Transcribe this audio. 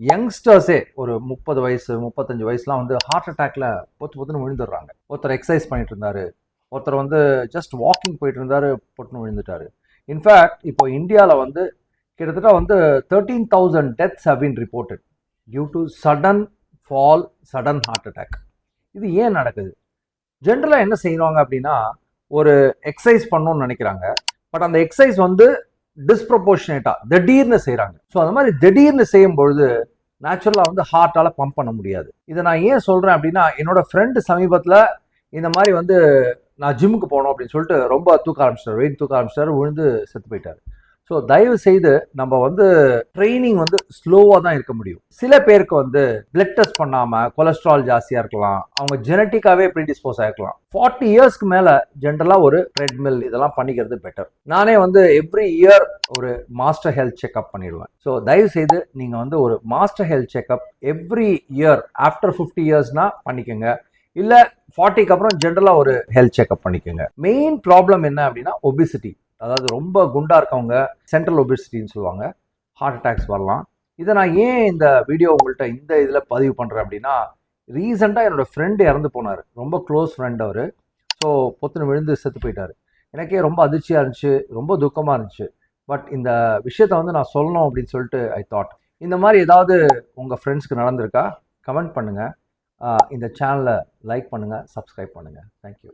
யங்ஸ்டர்ஸே ஒரு முப்பது வயசு முப்பத்தஞ்சு வயசுலாம் வந்து ஹார்ட் அட்டாக்ல பொத்து பொத்துன்னு விழுந்துடுறாங்க. ஒருத்தர் எக்ஸசைஸ் பண்ணிட்டு இருந்தாரு ஒருத்தர் வந்து ஜஸ்ட் வாக்கிங் போயிட்டு இருந்தாரு பொட்டுன்னு விழுந்துட்டாரு இன்ஃபேக்ட் இப்போ இந்தியாவில் வந்து கிட்டத்தட்ட வந்து thirteen thousand deaths have been reported due to sudden fall sudden heart attack இது ஏன் நடக்குது? ஜென்ரலாக என்ன செய்வாங்க அப்படின்னா ஒரு எக்ஸசைஸ் பண்ணணும்னு நினைக்கிறாங்க. பட் அந்த எக்ஸசைஸ் வந்து டிஸ்ப்ரப்போர்ஷனேட்டாக திடீர்னு செய்கிறாங்க ஸோ அந்த மாதிரி திடீர்னு செய்யும் பொழுது நேச்சுரலாக வந்து ஹார்ட்டால் பம்ப் பண்ண முடியாது. இதை நான் ஏன் சொல்கிறேன் அப்படின்னா என்னோட ஃப்ரெண்டு சமீபத்தில் இந்த மாதிரி வந்து நான் ஜிம்முக்கு போகணும் அப்படின்னு சொல்லிட்டு ரொம்ப தூக்க ஆரம்பிச்சிட்டார். வெயிட் தூக்க ஆரம்பிச்சிட்டார் விழுந்து செத்து போயிட்டார். ஸோ தயவு செய்து நம்ம வந்து ட்ரைனிங் வந்து ஸ்லோவாக தான் இருக்க முடியும். சில பேருக்கு வந்து பிளட் டெஸ்ட் பண்ணாமல் கொலஸ்ட்ரால் ஜாஸ்தியாக இருக்கலாம். அவங்க ஜெனட்டிக்காகவே ப்ரீடிஸ்போஸ் ஆகிருக்கலாம் ஃபார்ட்டி இயர்ஸ்க்கு மேலே ஜென்ரலாக ஒரு ட்ரெட்மில் இதெல்லாம் பண்ணிக்கிறது பெட்டர் நானே வந்து எவ்ரி இயர் ஒரு மாஸ்டர் ஹெல்த் செக்அப் பண்ணிடுவேன். ஸோ தயவு செய்து நீங்கள் வந்து ஒரு master health checkup every year after fifty இயர்ஸ்னா பண்ணிக்கோங்க. இல்லை ஃபார்ட்டிக்கு அப்புறம் ஜென்ரலாக ஒரு ஹெல்த் செக்அப் பண்ணிக்கோங்க. மெயின் ப்ராப்ளம் என்ன அப்படின்னா ஒபிசிட்டி அதாவது ரொம்ப குண்டா இருக்கவங்க சென்ட்ரல் ஒபிசிட்டின்னு சொல்லுவாங்க. ஹார்ட் அட்டாக்ஸ் வரலாம். இதை நான் ஏன் இந்த வீடியோ உங்கள்கிட்ட இந்த இதில் பதிவு பண்ணுறேன் அப்படின்னா ரீசெண்டாக என்னோடய ஃப்ரெண்டு இறந்து போனார். ரொம்ப க்ளோஸ் ஃப்ரெண்ட் அவர். ஸோ பொத்துன்னு விழுந்து செத்து போயிட்டார். எனக்கே ரொம்ப அதிர்ச்சியாக இருந்துச்சு ரொம்ப துக்கமாக இருந்துச்சு. பட் இந்த விஷயத்தை வந்து நான் சொல்லணும் அப்படின்னு சொல்லிட்டு ஐ தாட் இந்த மாதிரி ஏதாவது உங்கள் ஃப்ரெண்ட்ஸ்க்கு நடந்திருக்கா? கமெண்ட் பண்ணுங்கள் இந்த சேனலை லைக் பண்ணுங்கள் சப்ஸ்கிரைப் பண்ணுங்கள் தேங்க்யூ